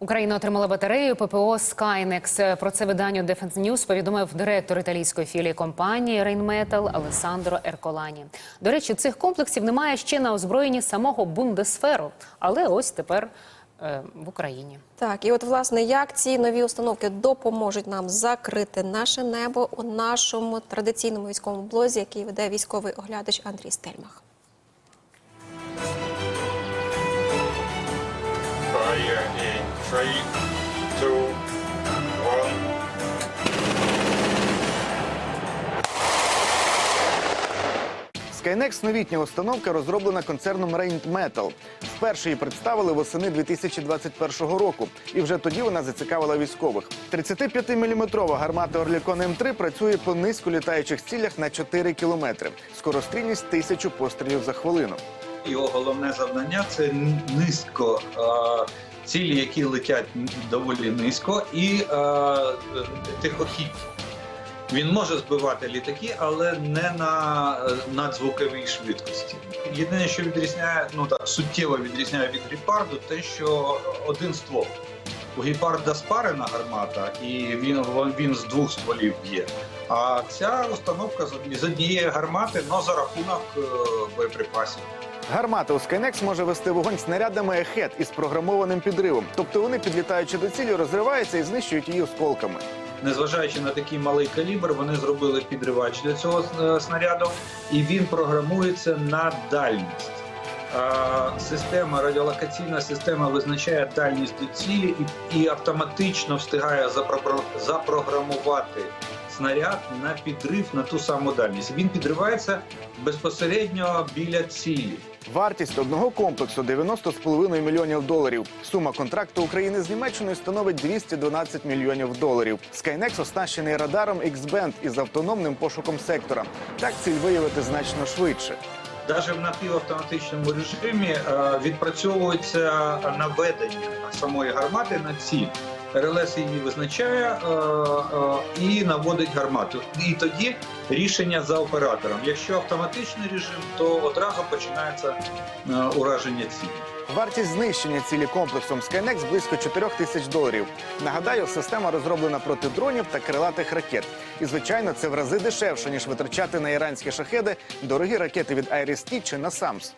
Україна отримала батарею ППО Skynex. Про це виданню Defense News повідомив директор італійської філії компанії Rheinmetall Алесандро Ерколані. До речі, цих комплексів немає ще на озброєнні самого Бундесферу, але ось тепер е, в Україні. Так, і от власне як ці нові установки допоможуть нам закрити наше небо у нашому традиційному військовому блозі, який веде військовий оглядач Андрій Стельмах. Three, two, one. Skynex – новітня установка, розроблена концерном Rheinmetall. Вперше її представили восени 2021 року, і вже тоді вона зацікавила військових. 35-мм гармата Орлікон М3 працює по низько літаючих цілях на 4 кілометри. Скорострільність – тисячу пострілів за хвилину. Його головне завдання це низько е, цілі, які летять доволі низько, і е, тихохід. Він може збивати літаки, але не на е, надзвуковій швидкості. Єдине, що відрізняє, ну так суттєво відрізняє від гепарду, те, що один ствол. У гепарда спарена гармата, і він, він з двох стволів б'є. А ця установка з однієї гармати, але за рахунок е, боєприпасів. Гармата у Skynex може вести вогонь снарядами ехет із програмованим підривом. Тобто вони, підлітаючи до цілі, розриваються і знищують її осколками. Незважаючи на такий малий калібр, вони зробили підривач для цього е, снаряду, і він програмується на дальність. Система радіолокаційна система визначає дальність до цілі і, автоматично встигає запро- запрограмувати снаряд на підрив на ту саму дальність. Він підривається безпосередньо біля цілі. Вартість одного комплексу 90,5 мільйонів доларів. Сума контракту України з Німеччиною становить 212 мільйонів доларів. Skynex оснащений радаром X-Band із автономним пошуком сектора. Так ціль виявити значно швидше. Навіть в напівавтоматичному режимі е, відпрацьовується наведення самої гармати на ціль. РЛС її визначає е, е, і наводить гармату. І тоді рішення за оператором. Якщо автоматичний режим, то одразу починається е, ураження цілі. Вартість знищення цілі комплексом Skynex близько 4 тисяч доларів. Нагадаю, система розроблена проти дронів та крилатих ракет. І звичайно, це в рази дешевше ніж витрачати на іранські шахеди дорогі ракети від Iris-T чи на САМС.